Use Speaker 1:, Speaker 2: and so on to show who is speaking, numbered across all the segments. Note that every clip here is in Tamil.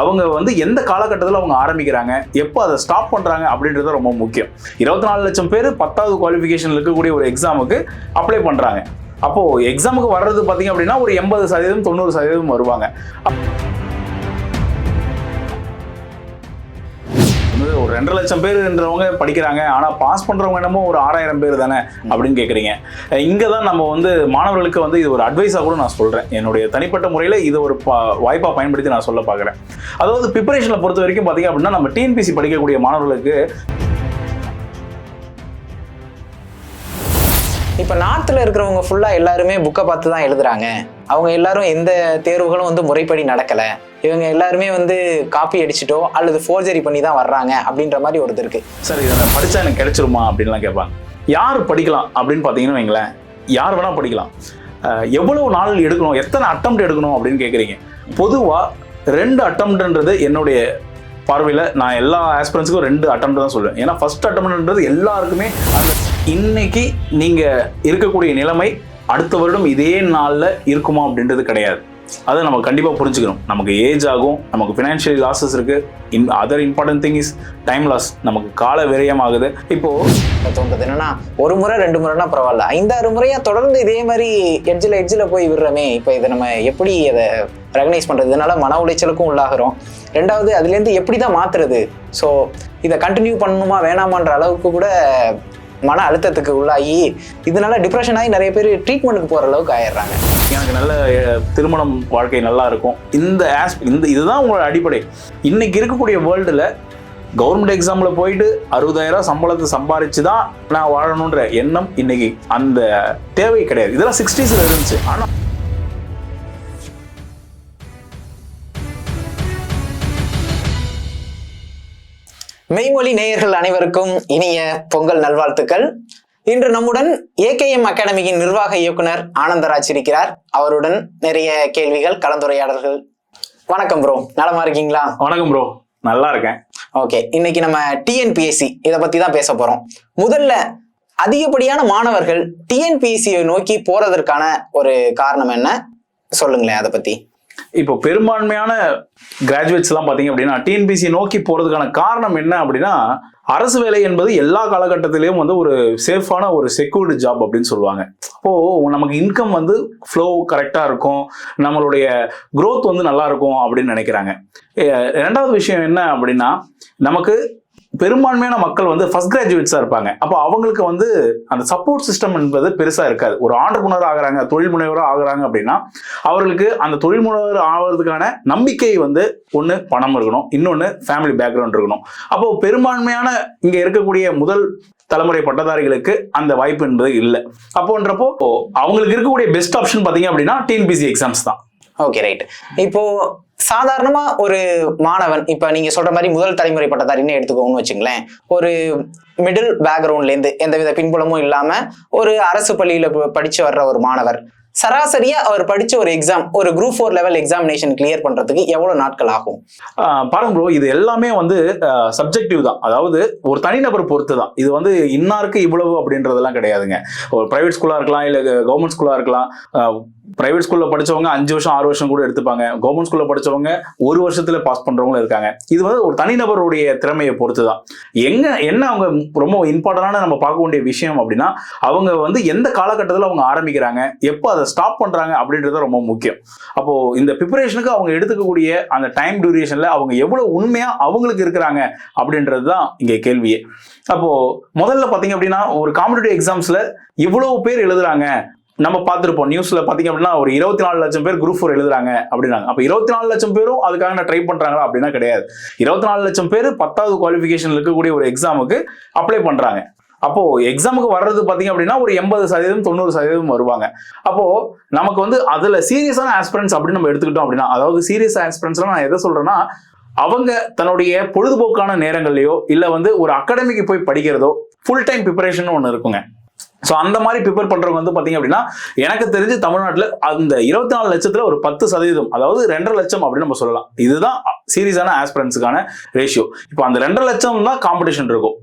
Speaker 1: அவங்க வந்து எந்த காலகட்டத்தில் அவங்க ஆரம்பிக்கிறாங்க எப்போ அதை ஸ்டாப் பண்ணுறாங்க அப்படின்றது ரொம்ப முக்கியம். இருபத்தி நாலு லட்சம் பேர் பத்தாவது குவாலிஃபிகேஷன் இருக்கக்கூடிய ஒரு எக்ஸாமுக்கு அப்ளை பண்ணுறாங்க அப்போது எக்ஸாமுக்கு வர்றது பார்த்தீங்க அப்படின்னா ஒரு எண்பது சதவீதம் தொண்ணூறு சதவீதம் வருவாங்க. ரெண்டரை லட்சம் பேர்ன்றவங்க படிக்கிறாங்க. ஆனால் பாஸ் பண்ணுறவங்க என்னமோ ஒரு ஆறாயிரம் பேர் தானே அப்படின்னு கேட்குறீங்க இங்கே தான் நம்ம வந்து மாணவர்களுக்கு வந்து இது ஒரு அட்வைஸாக கூட நான் சொல்கிறேன் என்னுடைய தனிப்பட்ட முறையில் இது ஒரு வாய்ப்பாக பயன்படுத்தி நான் சொல்ல பார்க்குறேன் அதாவது ப்ரிப்பரேஷனில் பொறுத்த வரைக்கும் பார்த்தீங்க அப்படின்னா நம்ம டிஎன்பிசி படிக்கக்கூடிய மாணவர்களுக்கு
Speaker 2: இப்போ நார்த்தில் இருக்கிறவங்க ஃபுல்லாக எல்லாருமே புக்கை பார்த்து தான் எழுதுறாங்க. அவங்க எல்லாரும் எந்த தேர்வுகளும் வந்து முறைப்படி நடக்கலை. இவங்க எல்லாருமே வந்து காப்பி அடிச்சிட்டோ அல்லது ஃபோர்ஜரி பண்ணி தான் வர்றாங்க அப்படின்ற மாதிரி ஒருத்தர் இருக்கு.
Speaker 1: சார் இதை நான் படித்தா எனக்கு கிடைச்சிருமா அப்படின்லாம் கேட்பாங்க. யார் படிக்கலாம் அப்படின்னு பார்த்தீங்கன்னு வைங்களேன் யார் வேணால் படிக்கலாம். எவ்வளவு நாள் எடுக்கணும் எத்தனை அட்டம் எடுக்கணும் அப்படின்னு கேட்குறீங்க. பொதுவாக ரெண்டு அட்டம்ன்றது என்னுடைய பார்வையில் நான் எல்லா ஆஸ்பிரன்ஸுக்கும் ரெண்டு அட்டம் தான் சொல்லுவேன். ஏன்னா ஃபர்ஸ்ட் அட்டம்ன்றது எல்லாருக்குமே அந்த இன்னைக்கு நீங்கள் இருக்கக்கூடிய நிலைமை அடுத்த வருடம் இதே நாளில் இருக்குமா அப்படின்றது கிடையாது. அதை நம்ம கண்டிப்பாக புரிஞ்சுக்கணும். நமக்கு ஏஜ் ஆகும் நமக்கு ஃபினான்ஷியல் லாஸஸ் இருக்குது in other important thing is time loss நமக்கு கால விரயம் ஆகுது இப்போ
Speaker 2: தோன்றது என்னன்னா ஒரு முறை ரெண்டு முறைனா பரவாயில்ல. ஐந்தாறு முறையா தொடர்ந்து இதே மாதிரி எட்ஜில் எட்ஜில் போய் விடுறோமே இப்போ இதை நம்ம எப்படி அதை ரெகனைஸ் பண்ணுறது இதனால மன உளைச்சலுக்கும் உள்ளாகிறோம். ரெண்டாவது அதுலேருந்து எப்படி தான் மாற்றுறது ஸோ இதை கண்டினியூ பண்ணணுமா வேணாமான்ற அளவுக்கு கூட மன அழுத்தத்துக்கு உள்ளாகி இதனால டிப்ரெஷன் ஆகி நிறைய பேர் ட்ரீட்மெண்ட்டுக்கு போகிற அளவுக்கு ஆயிடுறாங்க.
Speaker 1: எனக்கு நல்ல திருமணம் வாழ்க்கை நல்லா இருக்கும். இந்த ஆஸ் இந்த இதுதான் உங்களோட அடிப்படை. இன்னைக்கு இருக்கக்கூடிய வேர்ல்டில் கவர்மெண்ட் எக்ஸாமில் போயிட்டு அறுபதாயிரம் சம்பளத்தை சம்பாரிச்சு தான் நான் வாழணுன்ற எண்ணம் இன்னைக்கு அந்த தேவை கிடையாது. இதெல்லாம் சிக்ஸ்டீஸில் இருந்துச்சு. ஆனால்
Speaker 2: மெய்மொழி நேயர்கள் அனைவருக்கும் இனிய பொங்கல் நல்வாழ்த்துக்கள். இன்று நம்முடன் ஏகேஎம் அகாடமியின் நிர்வாக இயக்குனர் ஆனந்தராஜ் இருக்கிறார். அவருடன் நிறைய கேள்விகள் கலந்துரையாடல்கள். வணக்கம் ப்ரோ நலமா இருக்கீங்களா?
Speaker 1: வணக்கம் ப்ரோ நல்லா இருக்கேன்.
Speaker 2: ஓகே இன்னைக்கு நம்ம டிஎன்பிஎஸ்சி இதை பத்தி தான் பேச போறோம். முதல்ல அதிகப்படியான மாணவர்கள் டிஎன்பிஎஸ்சியை நோக்கி போறதற்கான ஒரு காரணம் என்ன? சொல்லுங்களேன் அதை பத்தி.
Speaker 1: இப்போ பெரும்பான்மையான கிராஜுவேட்ஸ் எல்லாம் பார்த்தீங்க அப்படின்னா டிஎன்பிசி நோக்கி போறதுக்கான காரணம் என்ன அப்படின்னா அரசு வேலை என்பது எல்லா காலகட்டத்திலையும் வந்து ஒரு சேஃபான ஒரு செக்யூர்டு ஜாப் அப்படின்னு சொல்லுவாங்க. அப்போ நமக்கு இன்கம் வந்து ஃப்ளோ கரெக்டாக இருக்கும் நம்மளுடைய க்ரோத் வந்து நல்லா இருக்கும் அப்படின்னு நினைக்கிறாங்க. ரெண்டாவது விஷயம் என்ன அப்படின்னா நமக்கு பெரும்பான்மையான மக்கள் வந்து ஃபர்ஸ்ட் கிராஜுவேட்ஸாக இருப்பாங்க. அப்போ அவங்களுக்கு வந்து அந்த சப்போர்ட் சிஸ்டம் என்பது பெருசாக இருக்காது. ஒரு ஆண்டர்புனர் ஆகிறாங்க தொழில் முனைவராக ஆகுறாங்க அப்படின்னா அவர்களுக்கு அந்த தொழில் முனைவர் ஆகிறதுக்கான நம்பிக்கை வந்து ஒன்று பணம் இருக்கணும் இன்னொன்று ஃபேமிலி பேக்ரவுண்ட் இருக்கணும். அப்போ பெரும்பான்மையான இங்கே இருக்கக்கூடிய முதல் தலைமுறை பட்டதாரிகளுக்கு அந்த வாய்ப்பு என்பது இல்லை. அப்போன்றப்போ அவங்களுக்கு இருக்கக்கூடிய பெஸ்ட் ஆப்ஷன் பார்த்தீங்க அப்படின்னா டிஎன்பிசி எக்ஸாம்ஸ் தான்.
Speaker 2: ஓகே ரைட் இப்போ சாதாரணமா ஒரு மாணவன் இப்ப நீங்க சொல்ற மாதிரி முதல் தலைமுறை பட்டதாரின்னு எடுத்துக்கோங்கன்னு வச்சுங்களேன். ஒரு மிடில் பேக்ரவுண்ட்ல இருந்து எந்தவித பின்புலமும் இல்லாம ஒரு அரசு பள்ளியில படிச்சு வர்ற ஒரு மாணவர். சராசரியா அவர் படிச்ச ஒரு எக்ஸாம் ஒரு group four level examination clear பண்றதுக்கு எவ்வளவு நாட்கள் ஆகும்?
Speaker 1: பாருங்க ப்ரோ இது எல்லாமே வந்து சப்ஜெக்டிவ் தான். அதாவது ஒரு தனிநபர் பொறுத்து தான் இது வந்து இன்னாருக்கு இவ்வளவு அப்படின்றதெல்லாம் கிடையாதுங்க. ஒரு பிரைவேட் ஸ்கூலாக இருக்கலாம் இல்லை கவர்மெண்ட் ஸ்கூலாக இருக்கலாம் பிரைவேட் ஸ்கூலில் படிச்சவங்க அஞ்சு வருஷம் ஆறு வருஷம் கூட எடுத்துப்பாங்க. கவர்மெண்ட் ஸ்கூலில் படிச்சவங்க ஒரு வருஷத்துல பாஸ் பண்றவங்களும் இருக்காங்க. இது வந்து ஒரு தனிநபருடைய திறமையை பொறுத்து தான் எங்க என்ன அவங்க ரொம்ப இம்பார்ட்டன்டான நம்ம பார்க்க வேண்டிய விஷயம் அப்படின்னா அவங்க வந்து எந்த காலகட்டத்தில் அவங்க ஆரம்பிக்கிறாங்க எப்போ அதை ஸ்டாப் பண்றாங்க அப்படின்றது ரொம்ப முக்கியம். அப்போ இந்த ப்ரிப்பரேஷனுக்கு அவங்க எடுத்துக்கக்கூடிய அந்த டைம் டியூரேஷன்ல அவங்க எவ்வளவு உண்மையா அவங்களுக்கு இருக்கிறாங்க அப்படின்றது தான் இங்க கேள்வியே. அப்போ முதல்ல பாத்தீங்க அப்படின்னா ஒரு காம்படிட்டிவ் எக்ஸாம்ஸ்ல இவ்வளவு பேர் எழுதுறாங்க. நம்ம பார்த்துருப்போம். நியூஸ்ல பாத்தீங்க அப்படின்னா ஒரு இருபத்தி நாலு லட்சம் பேர் குரூப் ஃபோர் எழுதுறாங்க அப்படின்னாங்க. அப்ப இருபத்தி நாலு லட்சம் பேரும் அதுக்காக நான் ட்ரை பண்றாங்களா அப்படின்னா கிடையாது. இருபத்தி நாலு லட்சம் பேர் பத்தாவது குவாலிஃபிகேஷன் இருக்கக்கூடிய ஒரு எக்ஸாமுக்கு அப்ளை பண்றாங்க. அப்போ எக்ஸாமுக்கு வர்றது பாத்தீங்க அப்படின்னா ஒரு எண்பது சதவீதம் தொண்ணூறு சதவீதம் வருவாங்க. அப்போ நமக்கு வந்து அதுல சீரியஸான ஆஸ்பிரன்ஸ் அப்படின்னு நம்ம எடுத்துக்கிட்டோம் அப்படின்னா அதாவது சீரியஸ் ஆஸ்பிரன்ஸ்லாம் நான் எதை சொல்றேன்னா அவங்க தன்னுடைய பொழுதுபோக்கான நேரங்கள்லயோ இல்ல வந்து ஒரு அகாடமிக்கு போய் படிக்கிறதோ ஃபுல் டைம் ப்ரிப்பரேஷன் ஒன்று இருக்குங்க. ஸோ அந்த மாதிரி ப்ரிப்பேர் பண்ணுறவங்க வந்து பார்த்தீங்க அப்படின்னா எனக்கு தெரிஞ்சு தமிழ்நாட்டில் அந்த இருபத்தி நாலு லட்சத்தில் ஒரு பத்து சதவீதம் அதாவது ரெண்டரை லட்சம் அப்படின்னு நம்ம சொல்லலாம். இதுதான் சீரியஸான ஆஸ்பிரன்ஸுக்கான ரேஷியோ இப்போ அந்த ரெண்டரை லட்சம் தான் காம்படிஷன் இருக்கும்.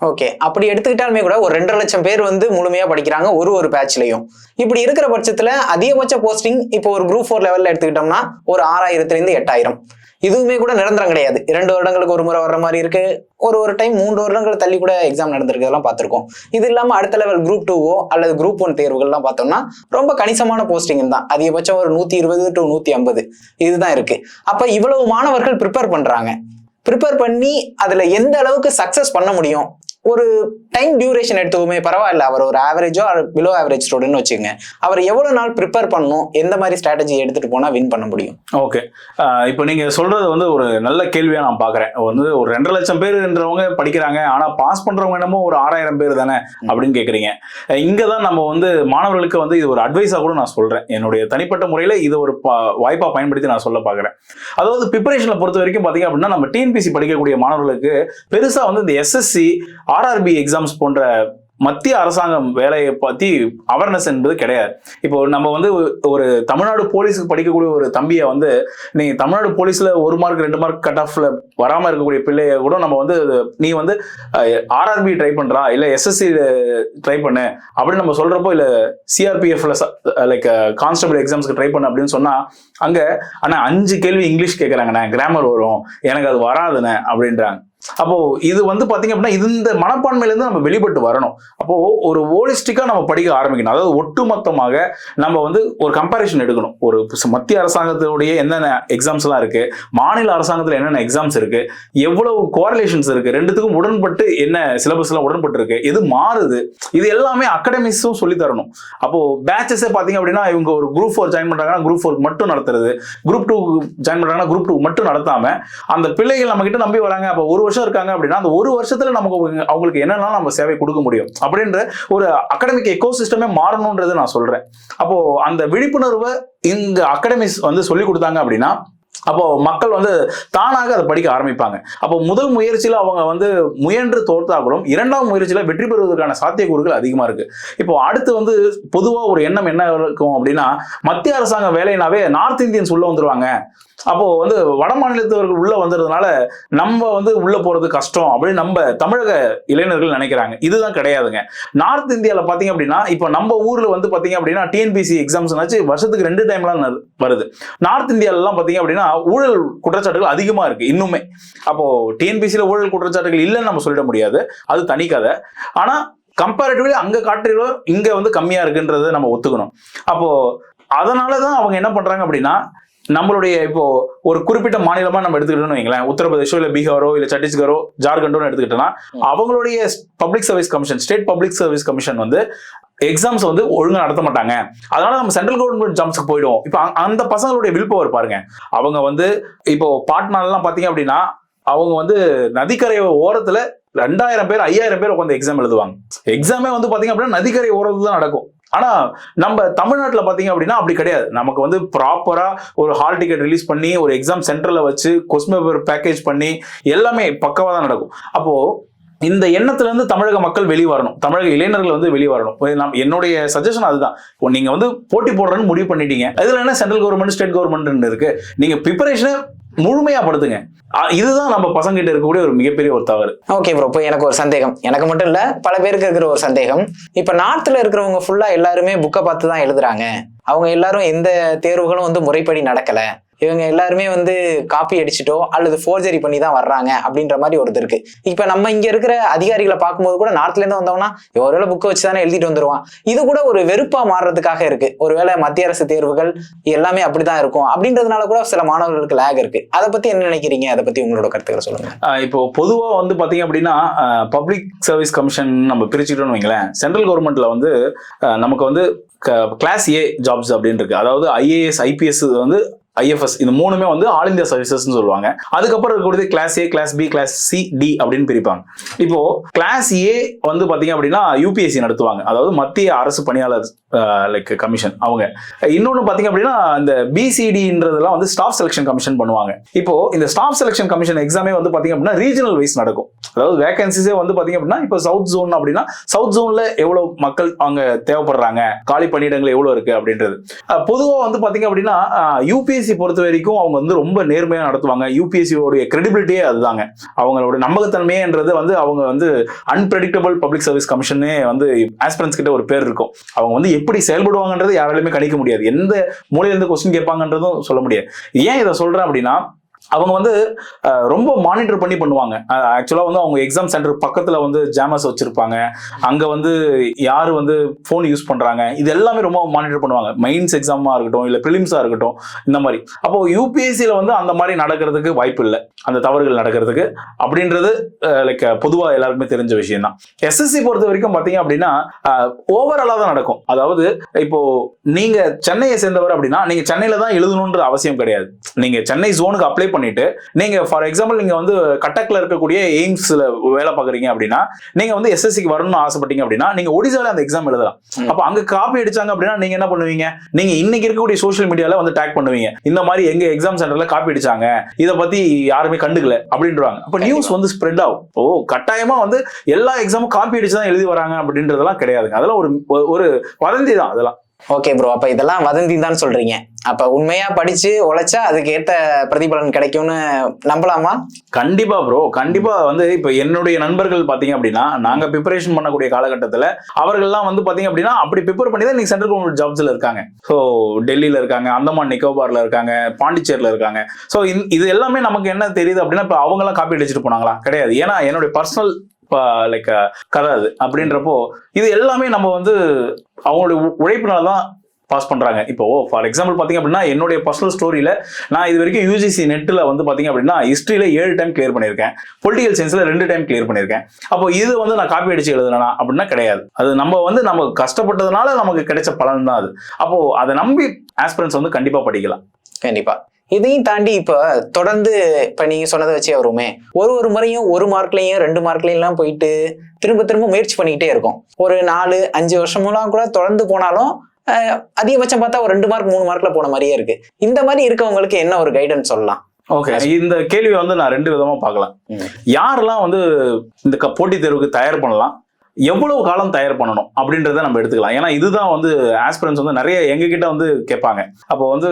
Speaker 2: ஓகே அப்படி எடுத்துக்கிட்டாலுமே கூட ஒரு ரெண்டரை லட்சம் பேர் வந்து முழுமையா படிக்கிறாங்க ஒரு ஒரு பேட்ச்லயும் இப்படி இருக்கிற பட்சத்துல அதிகபட்ச போஸ்டிங் இப்போ ஒரு குரூப் ஃபோர் லெவல்ல எடுத்துக்கிட்டோம்னா ஒரு ஆறாயிரத்துல இருந்து எட்டாயிரம். இதுவுமே கூட நிரந்தரம் கிடையாது. இரண்டு வருடங்களுக்கு ஒரு முறை வர்ற மாதிரி இருக்கு. ஒரு ஒரு டைம் மூன்று வருடங்கள் தள்ளி கூட எக்ஸாம் நடந்திருக்கிறதெல்லாம் பார்த்துருக்கோம். இது இல்லாமல் அடுத்த லெவல் குரூப் டூவோ அல்லது குரூப் ஒன் தேர்வுகள்லாம் பார்த்தோம்னா ரொம்ப கணிசமான போஸ்டிங் தான். அதிகபட்சம் ஒரு நூற்றி இருபது டு நூற்றி ஐம்பது. இதுதான் இருக்கு. அப்போ இவ்வளவு மாணவர்கள் ப்ரிப்பேர் பண்ணுறாங்க ப்ரிப்பேர் பண்ணி அதில் எந்த அளவுக்கு சக்ஸஸ் பண்ண முடியும்? ஒரு டைம் டியூரேஷன் எடுத்துக்குமே பரவாயில்ல. அவர் ஒரு ஆவரேஜோ பிலோ ஆவரேஜ் ஸ்டூடெண்ட் வச்சுங்க அவர் எவ்வளவு நாள் ப்ரிப்பேர் பண்ணணும் எந்த மாதிரி ஸ்ட்ராட்டஜி எடுத்துட்டு போனா வின் பண்ண முடியும்?
Speaker 1: ஓகே இப்போ நீங்க சொல்றது வந்து ஒரு நல்ல கேள்வியா நான் பாக்குறேன். வந்து ஒரு ரெண்டரை லட்சம் பேருன்றவங்க படிக்கிறாங்க ஆனா பாஸ் பண்றவங்க என்னமோ ஒரு ஆறாயிரம் பேர் தானே அப்படின்னு கேக்குறீங்க. இங்கதான் தான் நம்ம வந்து மாணவர்களுக்கு வந்து இது ஒரு அட்வைஸா கூட நான் சொல்றேன். என்னுடைய தனிப்பட்ட முறையில இது ஒரு வாய்ப்பா பயன்படுத்தி நான் சொல்ல பாக்குறேன். அதாவது ப்ரிப்பரேஷனை பொறுத்த வரைக்கும் பாத்தீங்க அப்படின்னா நம்ம டிஎன்பிசி படிக்கக்கூடிய மாணவர்களுக்கு பெருசா வந்து இந்த எஸ்எஸ்சி ஆர்ஆர்பி எக்ஸாம்ஸ் போன்ற மத்திய அரசாங்கம் வேலையை பற்றி அவேர்னஸ் என்பது கிடையாது. இப்போ நம்ம வந்து ஒரு தமிழ்நாடு போலீஸுக்கு படிக்கக்கூடிய ஒரு தம்பியை வந்து நீங்கள் தமிழ்நாடு போலீஸில் ஒரு மார்க் ரெண்டு மார்க் கட் ஆஃபில் வராமல் இருக்கக்கூடிய பிள்ளைய கூட நம்ம வந்து நீ வந்து ஆர்ஆர்பி ட்ரை பண்ணுறா இல்லை எஸ்எஸ்சி ட்ரை பண்ணு அப்படின்னு நம்ம சொல்கிறப்போ இல்லை சிஆர்பிஎஃப்ல லைக் கான்ஸ்டபிள் எக்ஸாம்ஸ்க்கு ட்ரை பண்ணு அப்படின்னு சொன்னால் அங்கே ஆனால் அஞ்சு கேள்வி இங்கிலீஷ் கேட்குறாங்கண்ணே கிராமர் வரும் எனக்கு அது வராதுண்ணே அப்படின்றாங்க. அப்போ இது வந்து பாத்தீங்க அப்படின்னா இந்த மனப்பான்மையில இருந்து நம்ம வெளிப்பட்டு வரணும். அப்போ ஒரு ஹோலிஸ்டிக்கா நம்ம படிக்க ஆரம்பிக்கணும். அதாவது ஒட்டுமொத்தமாக நம்ம வந்து ஒரு கம்பேரிஷன் எடுக்கணும். ஒரு மத்திய அரசாங்கத்தினுடைய என்னென்ன எக்ஸாம்ஸ் எல்லாம் இருக்கு மாநில அரசாங்கத்துல என்னென்ன எக்ஸாம்ஸ் இருக்கு எவ்வளவு கோரிலேஷன்ஸ் இருக்கு ரெண்டுத்துக்கும் உடன்பட்டு என்ன சிலபஸ் எல்லாம் உடன்பட்டு இருக்கு எது மாறுது இது எல்லாமே அகாடமிக்ஸும் சொல்லி தரணும். அப்போ பேச்சஸே பாத்தீங்க அப்படின்னா இவங்க ஒரு குரூப் ஃபோர் ஜாயின் பண்றாங்கன்னா குரூப் ஃபோர் மட்டும் நடத்துறது குரூப் டூ ஜாயின் பண்றாங்கன்னா குரூப் டூ மட்டும் நடத்தாம அந்த பிள்ளைகள் நம்ம கிட்ட நம்பி வராங்க. அப்போ ஒரு வருஷம் இருக்காங்க அப்படின்னா அந்த ஒரு வருஷத்துல நமக்கு அவங்களுக்கு என்னெல்லாம் நம்ம சேவை கொடுக்க முடியும் அப்படின்ற ஒரு அகாடமிக் எக்கோ சிஸ்டமே மாறணும்ன்றது நான் சொல்றேன். அப்போ அந்த விழிப்புணர்வை இந்த அகாடமிஸ் வந்து சொல்லி கொடுத்தாங்க அப்படின்னா அப்போ மக்கள் வந்து தானாக அதை படிக்க ஆரம்பிப்பாங்க. அப்போ முதல் முயற்சியில் அவங்க வந்து முயன்று தோற்றாலும் இரண்டாம் முயற்சியில் வெற்றி பெறுவதற்கான சாத்தியக்கூறுகள் அதிகமா இருக்கு. இப்போ அடுத்து வந்து பொதுவா ஒரு எண்ணம் என்ன இருக்கும் அப்படின்னா மத்திய அரசாங்க வேலைனாவே நார்த் இந்தியன்ஸ் உள்ள வந்துருவாங்க. அப்போ வந்து வட மாநிலத்தவர்கள் உள்ள வந்ததுனால நம்ம வந்து உள்ள போறது கஷ்டம் அப்படின்னு நம்ம தமிழக இளைஞர்கள் நினைக்கிறாங்க. இதுதான் கிடையாதுங்க. நார்த் இந்தியாவில் பார்த்தீங்க அப்படின்னா இப்போ நம்ம ஊர்ல வந்து பார்த்தீங்க அப்படின்னா டிஎன்பிசி எக்ஸாம்ஸ் வருஷத்துக்கு ரெண்டு டைம்லாம் ந- வருது. நார்த் இந்தியாலலாம் பார்த்தீங்க அப்படின்னா ஊழல் குற்றச்சாட்டுகள் அதிகமா இருக்கு இன்னுமே. அப்போ டிஎன்பிசியில ஊழல் குற்றச்சாட்டுகள் இல்லைன்னு நம்ம சொல்லிட முடியாது. அது தனி கதை. ஆனா கம்பேரிட்டிவ்லி அங்க காட்டிலும் இங்க வந்து கம்மியா இருக்குன்றதை நம்ம ஒத்துக்கணும். அப்போ அதனாலதான் அவங்க என்ன பண்றாங்க அப்படின்னா நம்மளுடைய இப்போ ஒரு குறிப்பிட்ட மாநிலமா நம்ம எடுத்துக்கிட்டோம்னு வைங்களேன். உத்தரப்பிரதேசோ இல்ல பீகாரோ இல்ல சத்தீஸ்கரோ ஜார்க்கண்டோ எடுத்துக்கிட்டோம்னா அவங்களுடைய public service commission state public service commission வந்து எக்ஸாம்ஸ் வந்து ஒழுங்காக நடத்த மாட்டாங்க. அதனால நம்ம சென்ட்ரல் கவர்மெண்ட் ஜாப்ஸ்க்கு போயிடுவோம். இப்போ அந்த பசங்களுடைய வில் பவர் பாருங்க. அவங்க வந்து இப்போ பாட்னாலாம் பார்த்தீங்க அப்படின்னா அவங்க வந்து நதிக்கரை ஓரத்தில் ரெண்டாயிரம் பேர் ஐயாயிரம் பேர் உட்காந்து எக்ஸாம் எழுதுவாங்க. எக்ஸாமே வந்து பார்த்தீங்க அப்படின்னா நதிக்கரை ஓரத்தில் தான் நடக்கும். ஆனா நம்ம தமிழ்நாட்டில் பாத்தீங்க அப்படின்னா அப்படி கிடையாது. நமக்கு வந்து ப்ராப்பரா ஒரு ஹால் டிக்கெட் ரிலீஸ் பண்ணி ஒரு எக்ஸாம் சென்டர்ல வச்சு கொஸ்டின் பேப்பர் பேக்கேஜ் பண்ணி எல்லாமே பக்கவா தான் நடக்கும். அப்போ இந்த எண்ணத்துல இருந்து தமிழக மக்கள் வெளிவரணும். தமிழக இளைஞர்கள் வந்து வெளிவரணும். நாம் என்னுடைய சஜஷன் அதுதான். நீங்கள் நீங்க வந்து போட்டி போடுறேன்னு முடிவு பண்ணிட்டீங்க. இதுல என்ன சென்ட்ரல் கவர்மெண்ட் ஸ்டேட் கவர்மெண்ட் இருக்கு. நீங்க ப்ரிப்பரேஷனை முழுமையா படுத்துங்க. இதுதான் நம்ம பசங்க கிட்ட இருக்கக்கூடிய ஒரு மிகப்பெரிய ஒரு தவறு.
Speaker 2: ஓகே ப்ரோ இப்போ எனக்கு ஒரு சந்தேகம். எனக்கு மட்டும் இல்ல பல பேருக்கு இருக்கிற ஒரு சந்தேகம். இப்ப நார்த்ல இருக்கிறவங்க ஃபுல்லா எல்லாருமே புக்கை பார்த்து தான் எழுதுறாங்க. அவங்க எல்லாரும் எந்த தேர்வுகளும் வந்து முறைப்படி நடக்கல. இவங்க எல்லாருமே வந்து காப்பி அடிச்சிட்டோ அல்லது ஃபோர்ஜரி பண்ணி தான் வர்றாங்க அப்படின்ற மாதிரி ஒருத்தர் இருக்கு. இப்ப நம்ம இங்க இருக்கிற அதிகாரிகளை பார்க்கும்போது கூட நார்த்ல இருந்து வந்தவங்கன்னா ஒருவேளை புக்கை வச்சு தானே எழுதிட்டு வந்துருவான். இது கூட ஒரு வெறுப்பா மாறுறதுக்காக இருக்கு. ஒருவேளை மத்திய அரசு தேர்வுகள் எல்லாமே அப்படிதான் இருக்கும். அப்படின்றதுனால கூட சில மாணவர்களுக்கு லேக் இருக்கு. அதை பத்தி என்ன நினைக்கிறீங்க? அதை பத்தி உங்களோட கருத்துக்களை சொல்லுங்க.
Speaker 1: இப்போ பொதுவா வந்து பாத்தீங்க அப்படின்னா பப்ளிக் சர்வீஸ் கமிஷன் நம்ம பிரிச்சுட்டோம்னு வைங்களேன் சென்ட்ரல் கவர்மெண்ட்ல வந்து நமக்கு வந்து கிளாஸ் ஏ ஜாப்ஸ் அப்படின்னு இருக்கு. அதாவது ஐஏஎஸ் ஐபிஎஸ் வந்து ஐஎஃப்எஸ் இந்த மூணுமே வந்து ஆல் இந்தியா சர்வீசஸ்னு சொல்லுவாங்க. அதுக்கப்புறம் இருக்கக்கூடியது class A class B class C D அப்படின்னு பிரிப்பாங்க. இப்போ கிளாஸ் ஏ வந்து பாத்தீங்க அப்படின்னா யூபிஎஸ்சி நடத்துவாங்க. அதாவது மத்திய அரசு பணியாளர் லைக் கமிஷன் அவங்க. இன்னொன்னு பாத்தீங்க அப்படின்னா இந்த பிசிடின்றதெல்லாம் வந்து ஸ்டாஃப் செலெக்ஷன் கமிஷன் பண்ணுவாங்க. இப்போ இந்த ஸ்டாஃப் செலெக்ஷன் கமிஷன் எக்ஸாமே வந்து பாத்தீங்க அப்படின்னா ரீஜனல் வைஸ் நடக்கும். அதாவது வேகன்சிஸே வந்து பாத்தீங்க அப்படின்னா இப்போ சவுத் ஜோன் அப்படின்னா சவுத் ஜோன்ல எவ்வளவு மக்கள் அங்க தேவைப்படுறாங்க? காலி பணியிடங்கள் எவ்வளவு இருக்கு அப்படின்றது. பொதுவாக பொதுவா வந்து பாத்தீங்க அப்படின்னா யூபிஎஸ்சி யூபிஎஸ்சி பொறுத்த வரைக்கும் அவங்க வந்து ரொம்ப நேர்மையாக நடத்துவாங்க. யூபிஎஸ்சியோடைய கிரெடிபிலிட்டியே அதுதாங்க. அவங்களோட நம்பகத்தன்மையன்றது வந்து அவங்க வந்து அன்பிரடிக்டபிள் பப்ளிக் சர்வீஸ் கமிஷனே வந்து ஆஸ்பிரன்ஸ் கிட்ட ஒரு பேர் இருக்கும். அவங்க வந்து எப்படி செயல்படுவாங்கன்றது யாராலுமே கணிக்க முடியாது. எந்த மூலையில இருந்து கொஸ்டின் கேட்பாங்கன்றதும் சொல்ல முடியாது. ஏன் இதை சொல்றேன் அப்படின்னா அவங்க வந்து ரொம்ப மானிட்டர் பண்ணி பண்ணுவாங்க. ஆக்சுவலாக வந்து அவங்க எக்ஸாம் சென்டர் பக்கத்தில் வந்து ஜாமஸ் வச்சுருப்பாங்க. அங்கே வந்து யார் வந்து ஃபோன் யூஸ் பண்ணுறாங்க இது எல்லாமே ரொம்ப மானிட்டர் பண்ணுவாங்க. மெயின்ஸ் எக்ஸாமாக இருக்கட்டும் இல்லை பிலிம்ஸா இருக்கட்டும் இந்த மாதிரி. அப்போ யூபிஎஸ்சியில் வந்து அந்த மாதிரி நடக்கிறதுக்கு வாய்ப்பு இல்லை. அந்த தவறுகள் நடக்கிறதுக்கு அப்படின்றது லைக் பொதுவாக எல்லாருக்குமே தெரிஞ்ச விஷயம் தான் எஸ்எஸ்சி பொறுத்த வரைக்கும் பார்த்தீங்க அப்படின்னா ஓவராலாக தான் நடக்கும். அதாவது இப்போ நீங்கள் சென்னையை சேர்ந்தவர் அப்படின்னா நீங்கள் சென்னையில் தான் எழுதணுன்ற அவசியம் கிடையாது. நீங்கள் சென்னை ஜோனுக்கு அப்ளை பண்ணிட்டு நீங்க ஃபார் எக்ஸாம்பிள் நீங்க வந்து கட்டக்ல இருக்கக்கூடிய எய்ம்ஸ்ல வேலை பாக்குறீங்க அப்படின்னா நீங்க வந்து எஸ்எஸ்சிக்கு வரணும்னு ஆசைப்பட்டீங்க அப்படின்னா நீங்க ஒடிசால அந்த எக்ஸாம் எழுதலாம். அப்ப அங்க காப்பி அடிச்சாங்க அப்படின்னா நீங்க என்ன பண்ணுவீங்க? நீங்க இன்னைக்கு இருக்கக்கூடிய சோஷியல் மீடியால வந்து டேக் பண்ணுவீங்க. இந்த மாதிரி எங்க எக்ஸாம் சென்டர்ல காப்பி அடிச்சாங்க இத பத்தி யாருமே கண்டுக்கல அப்படின்றாங்க. அப்ப நியூஸ் வந்து ஸ்ப்ரெட் ஆகும். ஓ கட்டாயமா வந்து எல்லா எக்ஸாமும் காப்பி அடிச்சு தான் எழுதி வராங்க அப்படின்றதெல்லாம் கிடையாதுங்க. அதெல்லாம் ஒரு ஒரு வதந்தி தான் அதெல்லாம்.
Speaker 2: ஓகே ப்ரோ அப்ப இதெல்லாம் வதந்தி தான் சொல்றீங்க. அப்ப உண்மையா படிச்சு உழைச்சா அதுக்கு ஏத்த பிரதிபலன் கிடைக்கும்னு நம்பலாமா?
Speaker 1: கண்டிப்பா ப்ரோ கண்டிப்பா வந்து இப்ப என்னுடைய நண்பர்கள் பாத்தீங்க அப்படின்னா நாங்க ப்ரிப்பரேஷன் பண்ணக்கூடிய காலகட்டத்துல அவர்கள்லாம் வந்து பாத்தீங்க அப்படின்னா அப்படி ப்ரிப்பேர் பண்ணி தான் இன்னைக்கு சென்ட்ரல் கவர்மெண்ட் ஜாப்ஸ்ல இருக்காங்க. ஸோ டெல்லியில இருக்காங்க அந்தமான் நிக்கோபார்ல இருக்காங்க பாண்டிச்சேரியில இருக்காங்க. ஸோ இது எல்லாமே நமக்கு என்ன தெரியுது அப்படின்னா இப்ப அவங்க எல்லாம் காப்பி அடிச்சுட்டு போனாங்களா? கிடையாது. ஏன்னா என்னுடைய பர்சனல் லைக் கதை அது அப்படின்றப்போ இது எல்லாமே நம்ம வந்து அவங்களுடைய உ- உழைப்பினால தான் பாஸ் பண்றாங்க. இப்போ ஃபார் எக்ஸாம்பிள் பாத்தீங்க அப்படின்னா என்னுடைய பர்சனல் ஸ்டோரியில நான் இது வரைக்கும் யூஜிசி நெட்டில் வந்து பாத்தீங்க அப்படின்னா ஹிஸ்ட்ரியில் ஏழு டைம் கிளியர் பண்ணியிருக்கேன். பொலிட்டிகல் சயின்ஸ்ல ரெண்டு டைம் கிளியர் பண்ணியிருக்கேன். அப்போ இது வந்து நான் காப்பி அடிச்சு எழுதுனா அப்படின்னா கிடையாது. அது நம்ம வந்து நம்ம கஷ்டப்பட்டதுனால நமக்கு கிடைச்ச பலன் தான் அது. அப்போ அதை நம்பி ஆஸ்பிரன்ஸ் வந்து கண்டிப்பா படிக்கலாம்.
Speaker 2: கண்டிப்பா. இதையும் தாண்டி இப்ப தொடர்ந்து இப்ப நீங்க சொன்னதை வச்சே வருமே. ஒரு ஒரு முறையும் ஒரு மார்க்லயும் ரெண்டு மார்க்லயும் எல்லாம் போயிட்டு திரும்ப திரும்ப முயற்சி பண்ணிக்கிட்டே இருக்கும். ஒரு நாலு அஞ்சு வருஷமெல்லாம் கூட தொடர்ந்து போனாலும் அதிகபட்சம் பார்த்தா ஒரு ரெண்டு மார்க் மூணு மார்க்ல போன மாதிரியே இருக்கு. இந்த மாதிரி இருக்கவங்களுக்கு என்ன ஒரு கைடன்ஸ் சொல்லலாம்?
Speaker 1: ஓகே இந்த கேள்வியை வந்து நான் ரெண்டு விதமா பார்க்கலாம். யாரெல்லாம் வந்து இந்த போட்டித் தேர்வுக்கு தயார் பண்ணலாம்? எவ்வளவு காலம் தயார் பண்ணணும் அப்படின்றத நம்ம எடுத்துக்கலாம். ஏன்னா இதுதான் வந்து ஆஸ்பிரன்ஸ் வந்து நிறைய எங்ககிட்ட வந்து கேட்பாங்க. அப்போ வந்து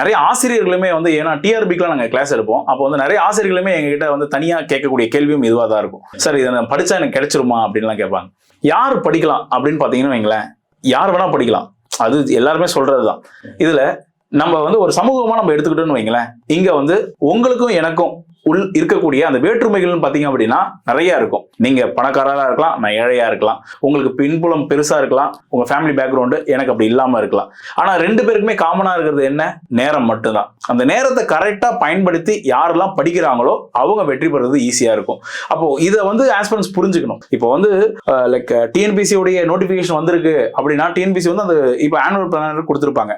Speaker 1: நிறைய ஆசிரியர்களுமே வந்து ஏன்னா டிஆர்பிக்குலாம் நாங்கள் கிளாஸ் எடுப்போம். அப்போ வந்து நிறைய ஆசிரியர்களுமே எங்ககிட்ட வந்து தனியாக கேட்கக்கூடிய கேள்வியும் இதுவாக தான் இருக்கும். சார் இதை நான் படித்தா எனக்கு கிடைச்சிருமா? அப்படின்லாம் கேட்பாங்க. யார் படிக்கலாம் அப்படின்னு பார்த்தீங்கன்னா வைங்களேன். யார் வேணால் படிக்கலாம். அது எல்லாருமே சொல்கிறது தான். இதில் நம்ம வந்து ஒரு சமூகமாக நம்ம எடுத்துக்கிட்டோன்னு வைங்களேன். இங்கே வந்து உங்களுக்கும் எனக்கும் உள் இருக்கக்கூடிய அந்த வேற்றுமைகள்னு பாத்தீங்க அப்படின்னா நிறைய இருக்கும். நீங்க பணக்காரரா இருக்கலாம் நான் ஏழையா இருக்கலாம் உங்களுக்கு பின்புலம் பெருசா இருக்கலாம் உங்க ஃபேமிலி பேக்ரவுண்டு எனக்கு அப்படி இல்லாம இருக்கலாம். ஆனா ரெண்டு பேருக்குமே காமனா இருக்கிறது என்ன? நேரம் மட்டும்தான். அந்த நேரத்தை கரெக்டா பயன்படுத்தி யாரெல்லாம் படிக்கிறாங்களோ அவங்க வெற்றி பெறுறது ஈஸியா இருக்கும். அப்போ இதை வந்து ஆஸ்பிரன்ஸ் புரிஞ்சுக்கணும். இப்போ வந்து லைக் டிஎன்பிசி உடைய நோட்டிபிகேஷன் வந்திருக்கு அப்படின்னா டிஎன்பிசி வந்து அந்த இப்போ ஆனுவல் பிளானர் கொடுத்துருப்பாங்க.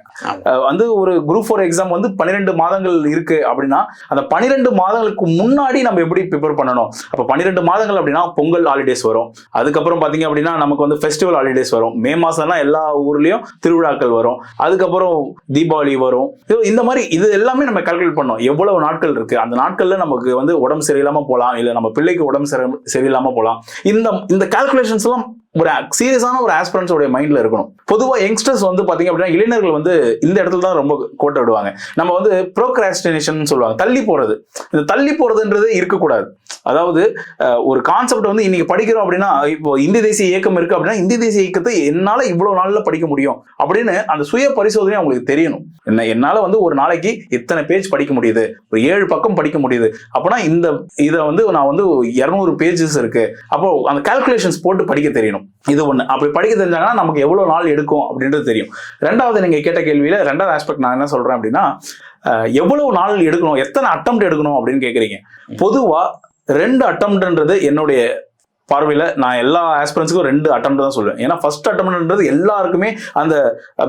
Speaker 1: வந்து ஒரு குரூப் ஃபோர் எக்ஸாம் வந்து பன்னிரெண்டு மாதங்கள் இருக்கு அப்படின்னா அந்த பன்னிரெண்டு மாதங்களுக்கு முன்னாடி நம்ம எப்படி ப்ரிப்பேர் பண்ணணும்? அப்போ பன்னிரெண்டு மாதங்கள் அப்படின்னா பொங்கல் ஹாலிடேஸ் வரும். அதுக்கப்புறம் பார்த்தீங்க அப்படின்னா நமக்கு வந்து ஃபெஸ்டிவல் ஹாலிடேஸ் வரும். மே மாதம்லாம் எல்லா ஊர்லேயும் திருவிழாக்கள் வரும். அதுக்கப்புறம் தீபாவளி வரும். இந்த மாதிரி இது எல்லாமே நம்ம கால்குலேட் பண்ணோம் எவ்வளவு நாட்கள் இருக்கு? அந்த நாட்கள்ல நமக்கு வந்து உடம்பு சரியில்லாம போகலாம் இல்லை நம்ம பிள்ளைக்கு உடம்பு சரி சரியில்லாம போகலாம் இந்த இந்த கால்குலேஷன்ஸ் எல்லாம் ஒரு சீரியஸான ஒரு ஆஸ்பிரன்ஸ் உடைய மைண்ட்ல இருக்கணும். பொதுவா யங்ஸ்டர்ஸ் வந்து பாத்தீங்க அப்படின்னா இளைஞர்கள் வந்து இந்த இடத்துல தான் ரொம்ப கோட்டை விடுவாங்க. நம்ம வந்து ப்ரோக்ராஸ்டினேஷன் சொல்லுவாங்க. தள்ளி போறது. இந்த தள்ளி போறதுன்றது இருக்கக்கூடாது. அதாவது ஒரு கான்செப்ட் வந்து இன்னைக்கு படிக்கிறோம் அப்படின்னா இப்போ இந்தி தேசிய இயக்கம் இருக்கு அப்படின்னா இந்தி தேசிய இயக்கத்தை என்னால இவ்வளவு நாள்ல படிக்க முடியும் அப்படின்னு அந்த சுய பரிசோதனை அவங்களுக்கு தெரியணும். என்ன என்னால வந்து ஒரு நாளைக்கு இத்தனை பேஜ் படிக்க முடியுது? ஒரு ஏழு பக்கம் படிக்க முடியுது. அப்போனா இந்த இதை வந்து நான் வந்து இரநூறு பேஜஸ் இருக்கு. அப்போ அந்த கால்குலேஷன்ஸ் போட்டு படிக்க தெரியணும். இது ஒண்ணு. அப்படி படிக்க தெரிஞ்சாங்கன்னா நமக்கு எவ்வளவு நாள் எடுக்கும் அப்படின்றது தெரியும். ரெண்டாவது நீங்க கேட்ட கேள்வியில ரெண்டாவது ஆஸ்பெக்ட் நான் என்ன சொல்றேன் அப்படின்னா எவ்வளவு நாள் எடுக்கணும் எத்தனை அட்டம் எடுக்கணும் அப்படின்னு கேக்குறீங்க. பொதுவா ரெண்டு அட்டம்ன்றது என்னுடைய பார்வையில் நான் எல்லா ஆஸ்பிரன்ஸுக்கும் ரெண்டு அட்டம் தான் சொல்லுவேன் ஏன்னா ஃபர்ஸ்ட் அட்டம்ன்றது எல்லாருக்குமே அந்த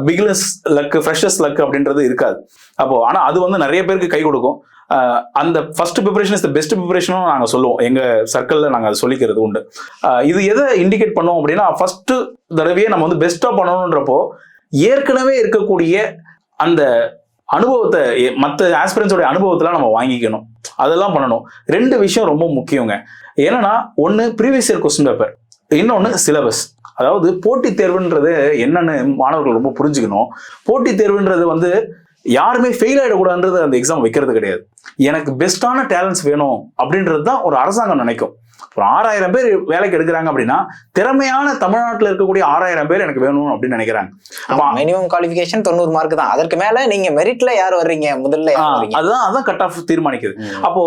Speaker 1: பிகினஸ் லக்கு ஃப்ரெஷஸ் லக் அப்படின்றது இருக்காது. அப்போ ஆனால் அது வந்து நிறைய பேருக்கு கை கொடுக்கும். அந்த first preparation is the best ப்ரிப்பரேஷனும் நாங்கள் சொல்லுவோம். எங்கள் சர்க்கிளில் நாங்கள் அதை சொல்லிக்கிறது உண்டு. இது எதை இண்டிகேட் பண்ணுவோம் அப்படின்னா ஃபர்ஸ்ட் தடவையே நம்ம வந்து பெஸ்ட்டாக பண்ணணுன்றப்போ ஏற்கனவே இருக்கக்கூடிய அந்த அனுபவத்தை மற்ற ஆஸ்பிரன்ஸோடைய அனுபவத்தெல்லாம் நம்ம வாங்கிக்கணும். அதெல்லாம் பண்ணணும். ரெண்டு விஷயம் ரொம்ப முக்கியங்க. ஏன்னா ஒன்று ப்ரீவியஸ் இயர் கொஸ்டின் பேப்பர் இன்னொன்று சிலபஸ் அதாவது போட்டித் தேர்வுன்றது என்னன்னு மாணவர்கள் ரொம்ப புரிஞ்சுக்கணும். போட்டித் தேர்வுன்றது வந்து யாருமே ஃபெயில் ஆகிடக்கூடாதுன்றது அந்த எக்ஸாம் வைக்கிறது கிடையாது. எனக்கு பெஸ்ட்டான டேலண்ட்ஸ் வேணும் அப்படின்றது தான் ஒரு அரசாங்கம் நினைக்கும். ஒரு ஆறாயிரம் பேர் வேலைக்கு எடுக்கிறாங்க அப்படின்னா திறமையான தமிழ்நாட்டில் இருக்கக்கூடிய ஆறாயிரம் பேர் எனக்கு வேணும் அப்படின்னு நினைக்கிறாங்க.
Speaker 2: மினிமம் குவாலிஃபிகேஷன் தொண்ணூறு மார்க் தான். அதற்கு மேல நீங்க மெரிட்ல யார் வர்றீங்க? முதல்ல
Speaker 1: அதுதான் அதான் கட் ஆஃப் தீர்மானிக்குது. அப்போ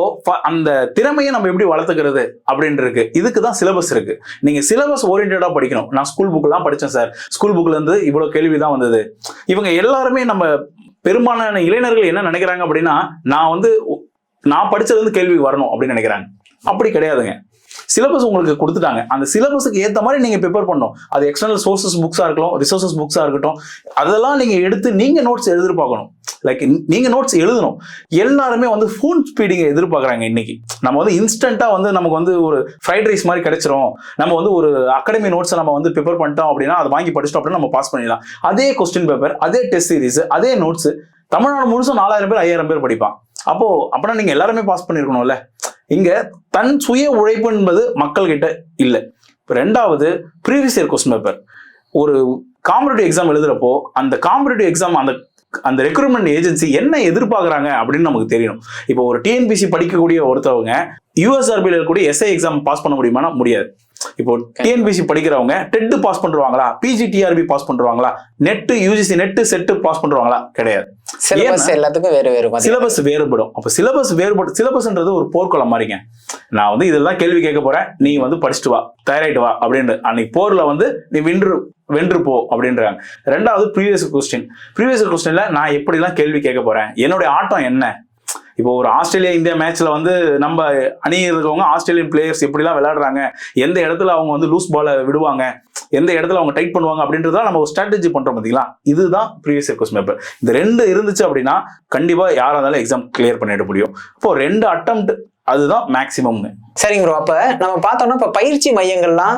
Speaker 1: அந்த திறமையை நம்ம எப்படி வளர்த்துக்கிறது அப்படின்னு இருக்கு. இதுக்கு தான் சிலபஸ் இருக்கு. நீங்க சிலபஸ் ஓரியன்டா படிக்கணும். நான் ஸ்கூல் புக்லாம் படிச்சேன் சார் ஸ்கூல் புக்ல இருந்து இவ்வளவு கேள்வி தான் வந்தது. இவங்க எல்லாருமே நம்ம பெரும்பாலான இளைஞர்கள் என்ன நினைக்கிறாங்க அப்படின்னா நான் வந்து நான் படிச்சது வந்து கேள்வி வரணும் அப்படின்னு நினைக்கிறாங்க. அப்படி கிடையாதுங்க. சிலபஸ் உங்களுக்கு கொடுத்துட்டாங்க. அந்த சிலபஸுக்கு ஏற்ற மாதிரி நீங்கள் ப்ரிப்பேர் பண்ணணும். அது எக்ஸ்டர்னல் சோர்சஸ் புக்ஸாக இருக்கலாம் ரிசோர்சஸ் புக்ஸாக இருக்கட்டும். அதெல்லாம் நீங்கள் எடுத்து நீங்கள் நோட்ஸ் எதிர்பார்க்கணும். லைக் நீங்கள் நோட்ஸ் எழுதணும். எல்லாருமே வந்து ஃபோன் ஸ்பீடிங்கை எதிர்பார்க்குறாங்க இன்னைக்கு. நம்ம வந்து இன்ஸ்டண்ட்டாக வந்து நமக்கு வந்து ஒரு ஃப்ரைட் ரைஸ் மாதிரி கிடைச்சிரும். நம்ம வந்து ஒரு அகாடமி நோட்ஸை நம்ம வந்து ப்ரிப்பேர் பண்ணிட்டோம் அப்படின்னா அதை வாங்கி படிச்சிட்டோம் அப்படின்னா நம்ம பாஸ் பண்ணிடலாம். அதே கொஸ்டின் பேப்பர் அதே டெஸ்ட் சீரிஸ் அதே நோட்ஸ் தமிழ்நாடு முழுசும் நாலாயிரம் பேர் ஐயாயிரம் பேர் படிப்பான். அப்போ அப்படின்னா நீங்க எல்லாருமே பாஸ் பண்ணிருக்கணும்ல. இங்க தன் சுய உழைப்பு என்பது மக்கள்கிட்ட இல்லை. இப்போ ரெண்டாவது ப்ரீவியஸ் இயர் கொஸ்டின் பேப்பர் ஒரு காம்படிட்டிவ் எக்ஸாம் எழுதுறப்போ அந்த காம்படிட்டிவ் எக்ஸாம் அந்த அந்த ரெக்ரூட்மெண்ட் ஏஜென்சி என்ன எதிர்பார்க்குறாங்க அப்படின்னு நமக்கு தெரியணும். இப்போ ஒரு டிஎன்பிசி படிக்கக்கூடிய ஒருத்தவங்க யூஎஸ்ஆர்பியில் இருக்கக்கூடிய எஸ்ஐ எக்ஸாம் பாஸ் பண்ண முடியுமானா முடியாது. இப்போ டிஎன்பிசி படிக்கிறவங்க டெட்டு பாஸ் பண்ணுவாங்களா பிஜிடிஆர்பி பாஸ் பண்ணுவாங்களா NET UGC NET SET pass பண்ணுவாங்களா கிடையாது.
Speaker 2: சிலபஸ் எல்லாத்துக்கும் வேறு வேறு
Speaker 1: சிலபஸ் வேறுபடும். அப்போ சிலபஸ் வேறுபடும் சிலபஸ்ன்றது ஒரு போர்க்குளம் மாதிரிங்க நான் வந்து இதெல்லாம் கேள்வி கேட்க போறேன். நீ வந்து படிச்சுட்டு வா தயாராயிட்டு வா அப்படின்னு அன்னைக்கு போர்ல வந்து நீ வென்று வென்று போ அப்படின்றாங்க. ரெண்டாவது ப்ரீவியஸ் கொஸ்டின் ப்ரீவியஸ் கொஸ்டின்ல நான் எப்படிலாம் கேள்வி கேட்க போறேன்? என்னுடைய ஆட்டம் என்ன? இப்போ ஒரு ஆஸ்திரேலியா இந்தியா மேட்ச்ல வந்து நம்ம அணி இருக்கவங்க ஆஸ்திரேலியன் பிளேயர்ஸ் எப்படிலாம் விளையாடுறாங்க? எந்த இடத்துல அவங்க வந்து லூஸ் பாலை விடுவாங்க? எந்த இடத்துல அவங்க டைட் பண்ணுவாங்க அப்படின்றத நம்ம ஒரு ஸ்ட்ராட்டஜி பண்றோம் பார்த்தீங்களா இதுதான் ப்ரீவியஸ் இயர் கொஸ்டின் பேப்பர் இந்த ரெண்டு இருந்துச்சு அப்படின்னா கண்டிப்பா யாரா இருந்தாலும் எக்ஸாம் கிளியர் பண்ணிட முடியும். இப்போ ரெண்டு அட்டம் அதுதான் மேக்ஸிமம்ங்க
Speaker 2: சரிங்க ப்ரோ அப்ப நம்ம பார்த்தோம்னா இப்ப பயிற்சி மையங்கள்லாம்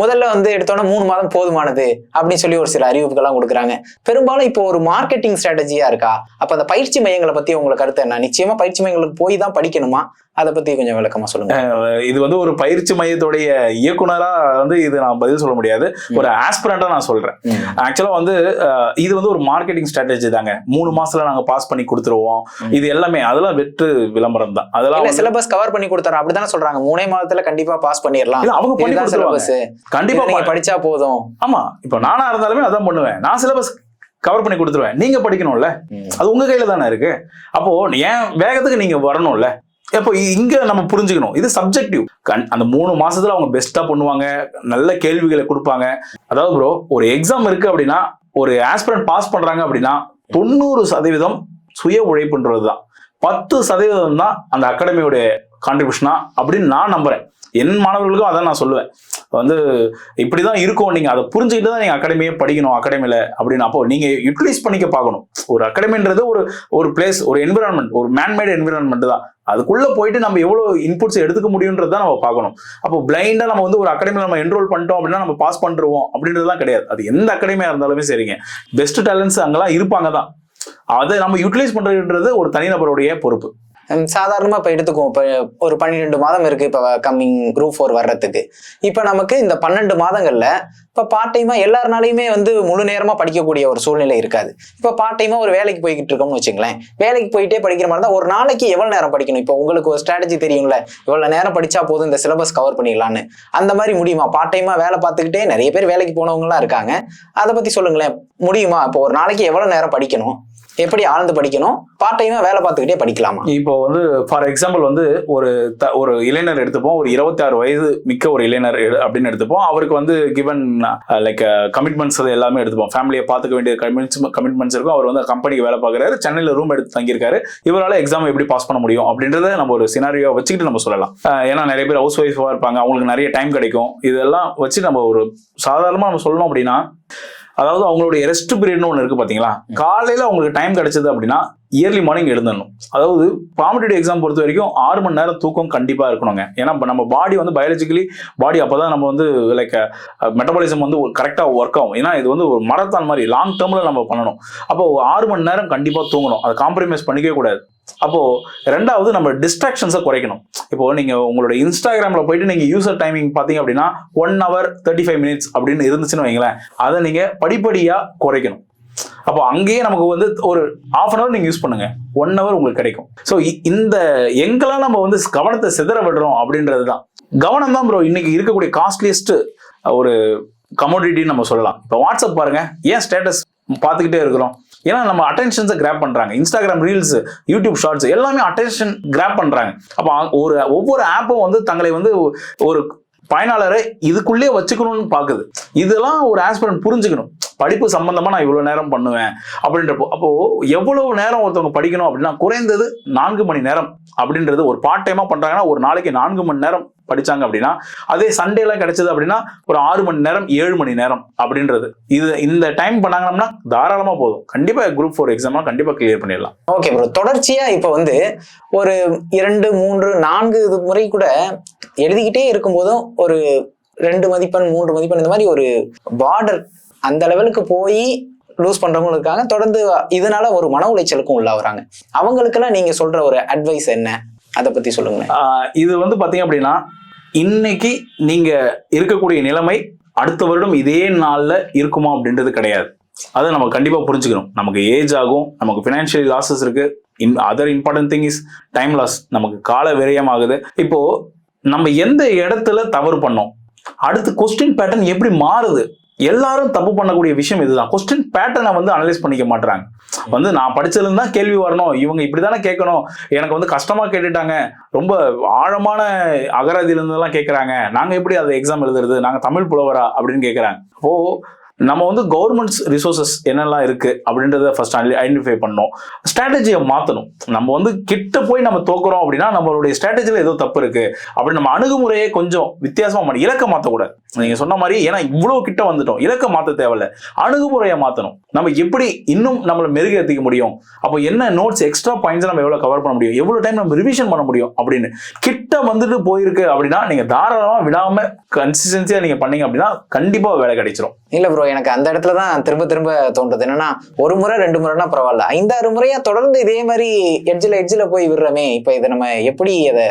Speaker 2: முதல்ல வந்து எடுத்தோன்னா மூணு மாதம் போதுமானது அப்படின்னு சொல்லி ஒரு சில அறிவிப்புகள்லாம் கொடுக்குறாங்க. பெரும்பாலும் இப்போ ஒரு மார்க்கெட்டிங் ஸ்ட்ராட்டஜியா இருக்கா? அப்ப அந்த பயிற்சி மையங்களை பத்தி உங்களுக்கு கருத்து என்ன? நிச்சயமா பயிற்சி மையங்களுக்கு போய் தான் படிக்கணுமா? அதை பத்தி கொஞ்சம் விளக்கமா சொல்லுங்க.
Speaker 1: இது வந்து ஒரு பயிற்சி மையத்துடைய இயக்குனரா வந்து இது நான் பதில் சொல்ல முடியாது. ஒரு ஆஸ்பிரண்டா நான் சொல்றேன். ஆக்சுவலா வந்து இது வந்து ஒரு மார்க்கெட்டிங் ஸ்ட்ராட்டஜி தாங்க. மூணு மாசத்துல நாங்க பாஸ் பண்ணி கொடுத்துருவோம். இது எல்லாமே அதெல்லாம் வெற்று விளம்பரம் தான். அதெல்லாம்
Speaker 2: சிலபஸ் கவர் பண்ணி கொடுத்தாரோ அப்படிதானே சொல்றாங்க. மூணே மாதத்துல கண்டிப்பா பாஸ் பண்ணிடலாம்.
Speaker 1: அவங்க பண்ணி கொடுத்துருவாங்க.
Speaker 2: சிலபஸ்
Speaker 1: கண்டிப்பா
Speaker 2: நீங்க படிச்சா போதும்.
Speaker 1: ஆமா இப்போ நானா இருந்தாலுமே அதான் பண்ணுவேன். நான் சிலபஸ் கவர் பண்ணி கொடுத்துருவேன். நீங்க படிக்கணும்ல. அது உங்க கையில தானே இருக்கு. அப்போ ஏன் வேகத்துக்கு நீங்க வரணும்ல. அப்போ இங்க நம்ம புரிஞ்சுக்கணும். இது சப்ஜெக்டிவ் அந்த மூணு மாசத்துல அவங்க பெஸ்டா பண்ணுவாங்க. நல்ல கேள்விகளை கொடுப்பாங்க. அதாவது ப்ரோ ஒரு எக்ஸாம் இருக்கு அப்படின்னா ஒரு ஆஸ்பிரண்ட் பாஸ் பண்றாங்க அப்படின்னா தொண்ணூறு சதவீதம் சுய உழைப்புன்றது தான். பத்து சதவீதம் தான் அந்த அகாடமியோட கான்ட்ரிபியூஷனா அப்படின்னு நான் நம்புறேன். என் மாணவர்களுக்கும் அதான் நான் சொல்லுவேன். வந்து இப்படிதான் இருக்கும். நீங்க அதை புரிஞ்சுக்கிட்டு தான் நீங்க அகாடமியே படிக்கணும் அகாடமியில அப்படின்னு. அப்போ நீங்க யூட்டிலைஸ் பண்ணிக்க பார்க்கணும். ஒரு அகாடமின்றது ஒரு ஒரு பிளேஸ் ஒரு என்விரான்மெண்ட் ஒரு மேன்மேட் என்விரான்மெண்ட் தான். அதுக்குள்ள போயிட்டு நம்ம எவ்வளவு இன்புட்ஸ் எடுத்துக்க முடியுன்றது தான் நம்ம பார்க்கணும். அப்போ பிளைண்டா நம்ம வந்து ஒரு அகாடமியில் நம்ம என்ரோல் பண்ணிட்டோம் அப்படின்னா நம்ம பாஸ் பண்ணிருவோம் அப்படின்றதுலாம் கிடையாது. அது எந்த அகாடமியா இருந்தாலுமே சரிங்க. பெஸ்ட் டேலண்ட்ஸ் அங்கெல்லாம் இருப்பாங்க தான். அதை நம்ம யூட்டிலைஸ் பண்றதுன்றது ஒரு தனிநபருடைய பொறுப்பு.
Speaker 2: சாதாரணமாக இப்போ எடுத்துக்குவோம். இப்போ ஒரு பன்னிரெண்டு மாதம் இருக்குது இப்போ கம்மிங் குரூப் ஃபோர் வர்றதுக்கு. இப்போ நமக்கு இந்த பன்னெண்டு மாதங்களில் இப்போ பார்ட் டைமாக எல்லாருனாலையுமே வந்து முழு நேரமாக படிக்கக்கூடிய ஒரு சூழ்நிலை இருக்காது. இப்போ பார்ட் டைமாக ஒரு வேலைக்கு போய்கிட்டு இருக்கோம்னு வச்சுங்களேன். வேலைக்கு போயிட்டே படிக்கிற மாதிரி தான் ஒரு நாளைக்கு எவ்வளோ நேரம் படிக்கணும்? இப்போ உங்களுக்கு ஒரு ஸ்ட்ராட்டஜி தெரியும்ல. இவ்வளோ நேரம் படித்தா போதும் இந்த சிலபஸ் கவர் பண்ணிடலான்னு அந்த மாதிரி முடியுமா? பார்ட் டைமாக வேலை பார்த்துக்கிட்டே நிறைய பேர் வேலைக்கு போனவங்களாம் இருக்காங்க. அதை பற்றி சொல்லுங்களேன். முடியுமா? இப்போ ஒரு நாளைக்கு எவ்வளோ நேரம் படிக்கணும்? எப்படி ஆழ்ந்து படிக்கணும்? பார்ட் டைமா வேலை பார்த்துக்கிட்டே படிக்கலாமா?
Speaker 1: இப்போ வந்து ஃபார் எக்ஸாம்பிள் வந்து ஒரு த ஒரு இளைஞர் எடுத்துப்போம். ஒரு இருபத்தி ஆறு வயது மிக்க ஒரு இளைஞர் எடு- அப்படின்னு எடுத்துப்போம். அவருக்கு வந்து கிவன் லைக் கமிட்மெண்ட்ஸ் அது எல்லாமே எடுத்துப்போம். ஃபேமிலியை பார்த்துக்க வேண்டிய கமிட்மெண்ட்ஸ் கமிட்மெண்ட்ஸ் இருக்கும். அவர் வந்து கம்பெனிக்கு வேலை பார்க்குறாரு. சென்னையில் ரூம் எடுத்து தங்கியிருக்காரு. இவரால் எக்ஸாம் எப்படி பாஸ் பண்ண முடியும் அப்படின்றத நம்ம ஒரு சினாரியோ வச்சுக்கிட்டு நம்ம சொல்லலாம். ஏன்னா நிறைய பேர் ஹவுஸ் ஒய்ஃபாக இருப்பாங்க. அவங்களுக்கு நிறைய டைம் கிடைக்கும். இதெல்லாம் வச்சு நம்ம ஒரு சாதாரணமாக நம்ம சொல்லணும் அப்படின்னா அதாவது அவங்களுடைய ரெஸ்ட் பீரியட்னு ஒன்று இருக்கு பாத்தீங்களா? காலையில அவங்களுக்கு டைம் கிடைச்சது அப்படின்னா இயர்லி மார்னிங் எழுந்தணும் அதாவது காம்படிட்டிவ் எக்ஸாம் பொறுத்த வரைக்கும் ஆறு மணி நேரம் தூக்கம் கண்டிப்பாக இருக்கணுங்க. ஏன்னா நம்ம பாடி வந்து பயாலஜிக்கலி பாடி அப்போ தான் நம்ம வந்து லைக் மெட்டபாலிசம் வந்து கரெக்டாக ஒர்க் ஆகும். ஏன்னா இது வந்து ஒரு மரத்தான் மாதிரி லாங் டேர்மில் நம்ம பண்ணணும். அப்போ ஆறு மணி நேரம் கண்டிப்பாக தூங்கணும். அதை காம்ப்ரமைஸ் பண்ணிக்கவே கூடாது. அப்போ ரெண்டாவது நம்ம டிஸ்ட்ராக்ஷன்ஸை குறைக்கணும். இப்போ நீங்க உங்களோட இன்ஸ்டாகிராமில் போயிட்டு நீங்க யூசர் டைமிங் பார்த்தீங்க அப்படின்னா one hour thirty five minutes அப்படின்னு இருந்துச்சுன்னு வைங்களேன். அதை நீங்க படிப்படியாக குறைக்கணும். அப்போ அங்கேயே நமக்கு வந்து ஒரு ஆஃப் அன் ஹவர் நீங்க யூஸ் பண்ணுங்க. ஒன் ஹவர் உங்களுக்கு கிடைக்கும். ஸோ இந்த எங்கெல்லாம் நம்ம வந்து கவனத்தை சிதற விடுறோம் அப்படின்றது தான் கவனம் தான் ப்ரோ இன்னைக்கு இருக்கக்கூடிய காஸ்ட்லியஸ்ட் ஒரு கமோடிட்டின்னு நம்ம சொல்லலாம். இப்போ வாட்ஸ்அப் பாருங்க ஏன் ஸ்டேட்டஸ் பார்த்துக்கிட்டே இருக்கிறோம்? ஏன்னா நம்ம அட்டென்ஷன்ஸை கிராப் பண்றாங்க. இன்ஸ்டாகிராம் ரீல்ஸ் யூடியூப் ஷார்ட்ஸ் எல்லாமே அட்டென்ஷன் கிராப் பண்றாங்க. அப்போ ஒரு ஒவ்வொரு ஆப்பும் வந்து தங்களை வந்து ஒரு பயனாளரை இதுக்குள்ளே வச்சுக்கணும்னு பார்க்குது. இதெல்லாம் ஒரு ஆஸ்பிரண்ட் புரிஞ்சுக்கணும். படிப்பு சம்பந்தமா நான் இவ்வளவு நேரம் பண்ணுவேன் அப்படின்றப்போ அப்போ எவ்வளவு நேரம் ஒருத்தவங்க படிக்கணும் அப்படின்னா குறைந்தது நான்கு மணி நேரம் அப்படின்றது ஒரு பார்ட் டைமா பண்றாங்கன்னா ஒரு நாளைக்கு நான்கு மணி நேரம் படிச்சாங்க அப்படின்னா அதே சண்டேலாம் கிடைச்சது அப்படின்னா ஒரு ஆறு மணி நேரம் ஏழு மணி நேரம் அப்படின்றது. இது இந்த டைம் பண்ணாங்கன்னா தாராளமா போதும். கண்டிப்பா குரூப் ஃபோர் எக்ஸாம்லாம் கண்டிப்பா கிளியர் பண்ணிடலாம்.
Speaker 2: ஓகே ப்ரோ தொடர்ச்சியா இப்போ வந்து ஒரு இரண்டு மூன்று நான்கு இது முறை கூட எழுதிக்கிட்டே இருக்கும்போதும் ஒரு ரெண்டு மதிப்பெண் மூன்று மதிப்பெண் இந்த மாதிரி ஒரு பார்டர் அந்த லெவலுக்கு போய் லூஸ் பண்றவங்களும் இருக்காங்க தொடர்ந்து இதனால ஒரு மன உளைச்சலுக்கும் உள்ளாகுறாங்க. அவங்களுக்கெல்லாம் நீங்க சொல்ற ஒரு அட்வைஸ் என்ன? அதை பத்தி சொல்லுங்களேன்.
Speaker 1: இது வந்து பாத்தீங்க அப்படின்னா இன்னைக்கு நீங்க இருக்கக்கூடிய நிலைமை அடுத்த வருடம் இதே நாள்ல இருக்குமா அப்படின்றது கிடையாது. அதை நம்ம கண்டிப்பா புரிஞ்சுக்கணும். நமக்கு ஏஜ் ஆகும் நமக்கு ஃபினான்ஷியல் லாஸஸ் இருக்கு. In other important thing is time loss நமக்கு கால விரயம் ஆகுது. இப்போ நம்ம எந்த இடத்துல தவறு பண்ணோம்? அடுத்து கொஸ்டின் பேட்டர்ன் எப்படி மாறுது? எல்லாரும் தப்பு பண்ணக்கூடிய விஷயம் இதுதான். கொஸ்டின் பேட்டர்னை வந்து அனலைஸ் பண்ணிக்க மாட்டாங்க வந்து நான் படிச்சதுலேருந்து தான் கேள்வி வரணும். இவங்க இப்படி தானே கேட்கணும். எனக்கு வந்து கஷ்டமாக கேட்டுட்டாங்க. ரொம்ப ஆழமான அகராதியில எல்லாம் கேட்குறாங்க நாங்கள் எப்படி அதை எக்ஸாம் எழுதுறது? நாங்கள் தமிழ் புலவரா? அப்படின்னு கேட்குறாங்க ஓ நம்ம வந்து கவர்மெண்ட்ஸ் ரிசோர்சஸ் என்னெல்லாம் இருக்கு அப்படின்றத ஃபர்ஸ்ட் ஐடென்டிஃபை பண்ணோம் ஸ்ட்ராட்டஜியை மாற்றணும் நம்ம வந்து கிட்ட போய் நம்ம தோக்குறோம் அப்படின்னா நம்மளுடைய ஸ்ட்ராட்டஜியில் ஏதோ தப்பு இருக்கு. அப்படி நம்ம அணுகுமுறையை கொஞ்சம் வித்தியாசமாக மாட்டோம் இலக்க மாற்றக்கூடாது நீங்க சொன்ன மாதிரி ஏன்னா இவ்வளோ கிட்ட வந்துட்டோம். இலக்க மாற்ற தேவையில்ல. அணுகுமுறையை மாற்றணும் நம்ம எப்படி இன்னும் நம்மளை மெருகேற்றிக்க முடியும்? அப்போ என்ன நோட்ஸ் எக்ஸ்ட்ரா பாயிண்ட்ஸ் நம்ம எவ்வளோ கவர் பண்ண முடியும்? எவ்வளோ டைம் நம்ம ரிவிஷன் பண்ண முடியும்? அப்படின்னு. கிட்ட வந்துட்டு போயிருக்கு அப்படின்னா நீங்கள் தாராளமாக விடாமல் கன்சிஸ்டன்சியாக நீங்கள் பண்ணீங்க அப்படின்னா கண்டிப்பாக வேலை கிடைச்சிரும்.
Speaker 2: இல்லை ப்ரோ எனக்கு அந்த இடத்துல தான் திரும்ப திரும்ப தோன்றுது. என்னன்னா ஒரு முறை ரெண்டு முறைனா பரவாயில்ல. ஐந்தாறு முறையா தொடர்ந்து இதே மாதிரி எட்ஜில் எட்ஜில் போய் விடுறோமே இப்போ இதை நம்ம எப்படி அதை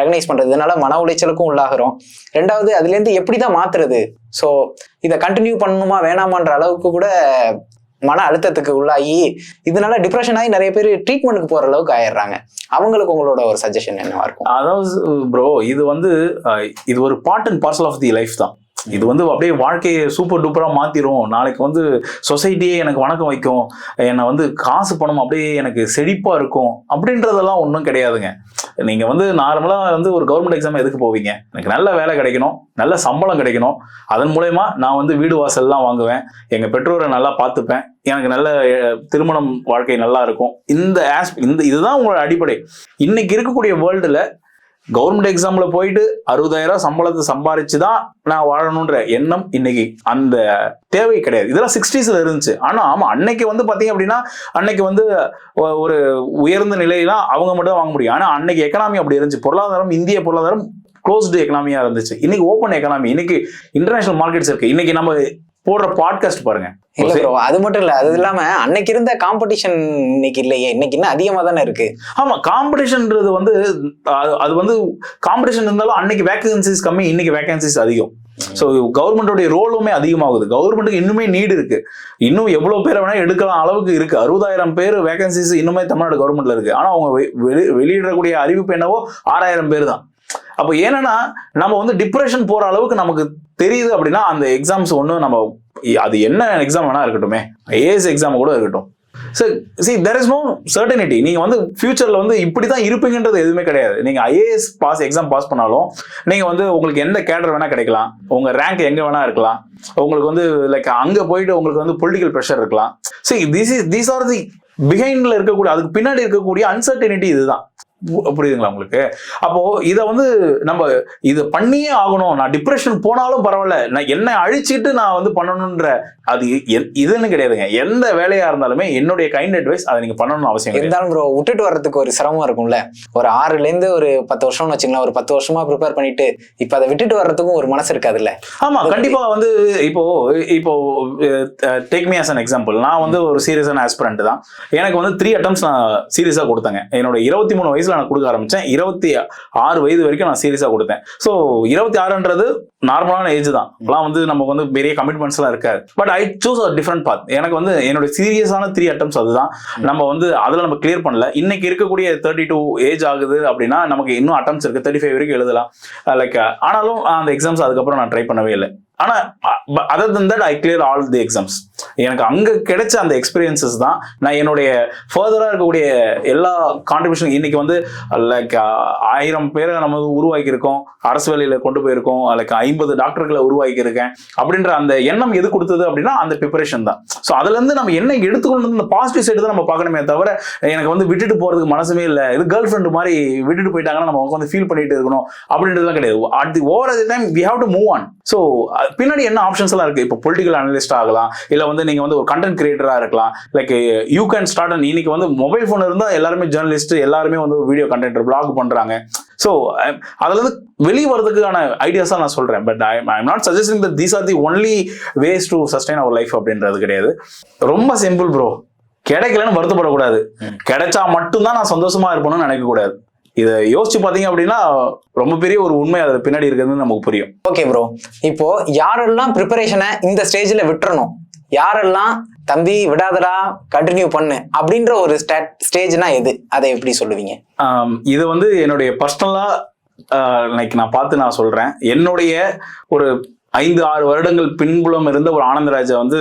Speaker 2: ரெகனைஸ் பண்றது? இதனால மன உளைச்சலுக்கும் உள்ளாகிறோம். ரெண்டாவது அதுலேருந்து எப்படி தான் மாத்துறது? ஸோ இதை கண்டினியூ பண்ணணுமா வேணாமான்ற அளவுக்கு கூட மன அழுத்தத்துக்கு உள்ளாகி இதனால டிப்ரெஷன் ஆகி நிறைய பேர் ட்ரீட்மெண்ட்டுக்கு போற அளவுக்கு ஆயிடுறாங்க. அவங்களுக்கு உங்களோட ஒரு சஜஷன் என்னவா இருக்கும்?
Speaker 1: அதாவது ப்ரோ இது வந்து இது ஒரு part and parcel of the life தான். இது வந்து அப்படியே வாழ்க்கையை சூப்பர் டூப்பராக மாத்திரும். நாளைக்கு வந்து சொசைட்டியே எனக்கு வணக்கம் வைக்கும். என்னை வந்து காசு பணம் அப்படியே எனக்கு செழிப்பாக இருக்கும். அப்படின்றதெல்லாம் ஒன்றும் கிடையாதுங்க. நீங்கள் வந்து நார்மலாக வந்து ஒரு கவர்மெண்ட் எக்ஸாம் எதுக்கு போவீங்க? எனக்கு நல்ல வேலை கிடைக்கணும். நல்ல சம்பளம் கிடைக்கணும். அதன் மூலயமா நான் வந்து வீடு வாசல்லாம் வாங்குவேன். எங்கள் பெற்றோரை நல்லா பார்த்துப்பேன். எனக்கு நல்ல திருமணம் வாழ்க்கை நல்லா இருக்கும். இந்த ஆஸ் இந்த இதுதான் உங்களோட அடிப்படை. இன்னைக்கு இருக்கக்கூடிய வேர்ல்டில் கவர்மெண்ட் எக்ஸாம்ல போயிட்டு அறுபதாயிரம் சம்பளத்தை சம்பாரிச்சு தான் நான் வாழணுன்ற எண்ணம் இன்னைக்கு அந்த தேவை கிடையாது. இதெல்லாம் சிக்ஸ்டீஸ்ல இருந்துச்சு. ஆனா ஆமா அன்னைக்கு வந்து பாத்தீங்க அப்படின்னா அன்னைக்கு வந்து ஒரு உயர்ந்த நிலையெல்லாம் அவங்க மட்டும் தான் வாங்க முடியும். ஆனா அன்னைக்கு எக்கனாமி அப்படி இருந்துச்சு. பொருளாதாரம் இந்திய பொருளாதாரம் க்ளோஸ்டு எக்கனாமியா இருந்துச்சு. இன்னைக்கு ஓப்பன் எக்கனாமி இன்னைக்கு இன்டர்நேஷனல் மார்க்கெட்ஸ் இருக்கு. இன்னைக்கு நம்ம போடுற பாட்காஸ்ட் பாருங்க.
Speaker 2: இல்ல ப்ரோ அது மட்டும் இல்ல அது இல்லாம அன்னைக்கு இருந்த காம்படிஷன் இன்னைக்கு இல்லையே இன்னைக்கு இன்னும் அதிகமா தானே இருக்கு.
Speaker 1: ஆமா காம்படிஷன்ன்றது வந்து அது- வந்து காம்படிஷன் இருந்தாலும் அன்னைக்கு வேகன்சிஸ் கம்மி இன்னைக்கு வேகன்சிஸ் அதிகம். ஸோ கவர்மெண்டோடைய ரோலுமே அதிகமாகுது. கவர்மெண்ட்டுக்கு இன்னுமே நீடு இருக்கு. இன்னும் எவ்வளவு பேரை வேணா எடுக்கலாம் அளவுக்கு இருக்கு. அறுபதாயிரம் பேர் வேகன்சிஸ் இன்னுமே தமிழ்நாடு கவர்மெண்ட்ல இருக்கு. ஆனா அவங்க வெளியிடக்கூடிய அறிவிப்பு என்னவோ ஆறாயிரம் பேர் தான் அப்போ என்னன்னா நம்ம வந்து டிப்ரெஷன் போற அளவுக்கு நமக்கு தெரியுது அப்படின்னா அந்த எக்ஸாம்ஸ் ஒன்றும் நம்ம அது என்ன எக்ஸாம் வேணா இருக்கட்டுமே. ஏஎஸ் எக்ஸாம் கூட இருக்கட்டும். Sir see there is no certainty நீங்கள் வந்து ஃபியூச்சரில் வந்து இப்படி தான் இருப்பீங்கன்றது எதுவுமே கிடையாது. நீங்கள் ஐஏஎஸ் பாஸ் எக்ஸாம் பாஸ் பண்ணாலும் நீங்கள் வந்து உங்களுக்கு எந்த கேடர் வேணால் கிடைக்கலாம். உங்கள் ரேங்க் எங்கே வேணால் இருக்கலாம். உங்களுக்கு வந்து லைக் அங்கே போயிட்டு உங்களுக்கு வந்து பொலிட்டிக்கல் ப்ரெஷர் இருக்கலாம். See this is these are the பிஹைண்டில் இருக்கக்கூடிய அதுக்கு பின்னாடி இருக்கக்கூடிய அன்சர்டனிட்டி இதுதான். புரியுதுங்களா உங்களுக்கு? அப்போ இதை வந்து நம்ம இதை பண்ணியே ஆகணும். நான் டிப்ரெஷன் போனாலும் பரவாயில்ல. நான் என்னை அழிச்சிட்டு நான் வந்து பண்ணணுன்ற அது இதுன்னு கிடையாதுங்க. எந்த வேலையா இருந்தாலுமே என்னுடைய கைண்ட் அட்வைஸ் அதை நீங்க பண்ணணும்னு அவசியம்
Speaker 2: இருந்தாலும் ப்ரோ விட்டுட்டு வர்றதுக்கு ஒரு சிரமம் இருக்கும்ல. ஒரு ஆறுல இருந்து ஒரு பத்து வருஷம்னு வச்சுக்கலாம் ஒரு பத்து வருஷமா ப்ரிப்பேர் பண்ணிட்டு இப்ப அதை விட்டுட்டு வர்றதுக்கும் ஒரு மனசு இருக்காதுல்ல.
Speaker 1: ஆமா கண்டிப்பா வந்து இப்போ இப்போ take me as an example நான் வந்து ஒரு சீரியஸான ஆஸ்பிரண்ட் தான். எனக்கு வந்து த்ரீ அட்டம்ஸ் நான் சீரியஸா கொடுத்தேங்க. என்னோட இருபத்தி மூணு வயசு வயசுல நான் கொடுக்க ஆரம்பிச்சேன். இருபத்தி ஆறு வயது வரைக்கும் நான் சீரியஸா கொடுத்தேன். ஸோ இருபத்தி ஆறுன்றது நார்மலான ஏஜ் தான். இப்பெல்லாம் வந்து நமக்கு வந்து பெரிய கமிட்மெண்ட்ஸ் எல்லாம் இருக்காது. But I choose a different path எனக்கு வந்து என்னோட சீரியஸான த்ரீ அட்டம்ஸ் அதுதான். நம்ம வந்து அதில் நம்ம கிளியர் பண்ணல. இன்னைக்கு இருக்கக்கூடிய தேர்ட்டி டூ ஏஜ் ஆகுது அப்படின்னா நமக்கு இன்னும் அட்டம்ஸ் இருக்கு. தேர்ட்டி ஃபைவ் வரைக்கும் எழுதலாம். லைக் ஆனாலும் அந்த எக்ஸாம்ஸ் அதுக்கப்புறம் நான் ட்ரை பண்ணவே இல்லை. ஆனால் other than that I clear all the exams எனக்கு அங்கே கிடைச்ச அந்த எக்ஸ்பீரியன்சஸ் தான் நான் என்னுடைய ஃபர்தராக இருக்கக்கூடிய எல்லா கான்ட்ரிபியூஷன் இன்னைக்கு வந்து லைக் ஆயிரம் பேரை நம்ம உருவாக்கியிருக்கோம். அரசு வேலையில் கொண்டு போயிருக்கோம். லைக் ஐம்பது டாக்டர்களை உருவாக்கியிருக்கேன். அப்படின்ற அந்த எண்ணம் எது கொடுத்தது அப்படின்னா அந்த ப்ரிப்பரேஷன் தான். ஸோ அதுலேருந்து நம்ம என்ன எடுத்துக்கொண்டு இந்த பாசிட்டிவ் சைடு தான் நம்ம பார்க்கணுமே தவிர எனக்கு வந்து விட்டுட்டு போகிறதுக்கு மனசுமே இல்லை. இது கேர்ள் ஃப்ரெண்டு மாதிரி விட்டுட்டு போயிட்டாங்கன்னா நம்ம வந்து ஃபீல் பண்ணிட்டு இருக்கணும். அப்படின்றதுலாம் கிடையாது. At the over the time we have to move on so பின்னாடி என்ன ஆப்ஷன்ஸ் எல்லாம் இருக்கு? இப்போ பொலிட்டிக்கல் அனலிஸ்ட் ஆகலாம் இல்ல வந்து நீங்க வந்து ஒரு கண்டென்ட் கிரியேட்டரா இருக்கலாம். Like you can start and இன்னைக்கு வந்து மொபைல் ஃபோன் இருந்தா எல்லாருமே ஜேர்னலிஸ்ட் எல்லாருமே வந்து வீடியோ கண்டென்ட் பிளாக் பண்றாங்க. ஸோ அதுல இருந்து வெளியே வரதுக்கான ஐடியாஸ் தான் நான் சொல்றேன். But I I'm not suggesting that these are the only ways to sustain our life அப்படின்றது கிடையாது. ரொம்ப சிம்பிள் ப்ரோ கிடைக்கலன்னு வருத்தப்படக்கூடாது. கிடைச்சா மட்டும்தான் நான் சந்தோஷமா இருப்பேன்னு நினைக்க கூடாது இதை யோசிச்சு பாத்தீங்க அப்படின்னா ரொம்ப பெரிய ஒரு உண்மை அது பின்னாடி இருக்கிறது நமக்கு புரியும்.
Speaker 2: ஓகே ப்ரோ இப்போ யாரெல்லாம் ப்ரிப்பரேஷனை இந்த ஸ்டேஜ்ல விட்டுறணும்? யாரெல்லாம் தம்பி விடாதடா கண்டினியூ பண்ணு அப்படின்ற ஒரு ஸ்டேஜ்னா எது? அதை எப்படி சொல்லுவீங்க?
Speaker 1: இது வந்து என்னுடைய பர்சனலா லைக் நான் பார்த்து நான் சொல்றேன். என்னுடைய ஒரு ஐந்து ஆறு வருடங்கள் பின்புலம் இருந்த ஒரு ஆனந்தராஜை வந்து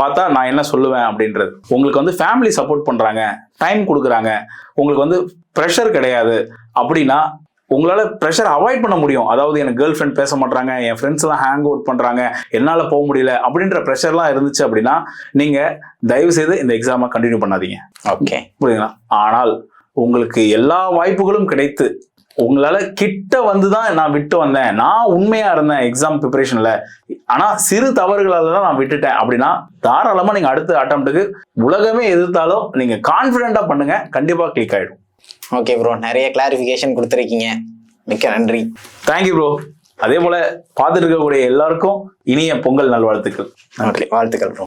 Speaker 1: பார்த்தா நான் என்ன சொல்லுவேன் அப்படின்றது. உங்களுக்கு வந்து ஃபேமிலி சப்போர்ட் பண்றாங்க டைம் கொடுக்குறாங்க. உங்களுக்கு வந்து ப்ரெஷர் கிடையாது. அப்படின்னா உங்களால ப்ரெஷர் அவாய்ட் பண்ண முடியும். அதாவது எனக்கு கேர்ள் ஃப்ரெண்ட் பேச மாட்டாங்க என் ஃப்ரெண்ட்ஸ் எல்லாம் ஹேங் அவுட் பண்றாங்க என்னால போக முடியல அப்படின்ற ப்ரெஷர்லாம் இருந்துச்சு அப்படின்னா நீங்க தயவு செய்து இந்த எக்ஸாமை கண்டினியூ பண்ணாதீங்க.
Speaker 2: ஓகே
Speaker 1: புரியுதுங்களா? ஆனால் உங்களுக்கு எல்லா வாய்ப்புகளும் கிடைத்து உங்களால கிட்ட வந்து தான் நான் விட்டு வந்தேன். நான் உண்மையா இருந்தேன் எக்ஸாம் ப்ரிப்பரேஷன்ல ஆனா சிறு தவறுகளால தான் நான் விட்டுட்டேன். அப்படின்னா தாராளமா நீங்க அடுத்த அட்டம்ப்ட்டுக்கு உலகமே எதிர்த்தாலும் நீங்க கான்பிடண்டா பண்ணுங்க. கண்டிப்பா கிளிக் ஆயிடும்.
Speaker 2: ஓகே ப்ரோ நிறைய கிளாரிஃபிகேஷன் கொடுத்துருக்கீங்க. மிக்க நன்றி.
Speaker 1: தேங்க்யூ ப்ரோ அதே போல பார்த்துட்டு இருக்கக்கூடிய எல்லாருக்கும் இனிய பொங்கல் நல்வாழ்த்துக்கள்.
Speaker 2: ஓகே வாழ்த்துக்கள் ப்ரோ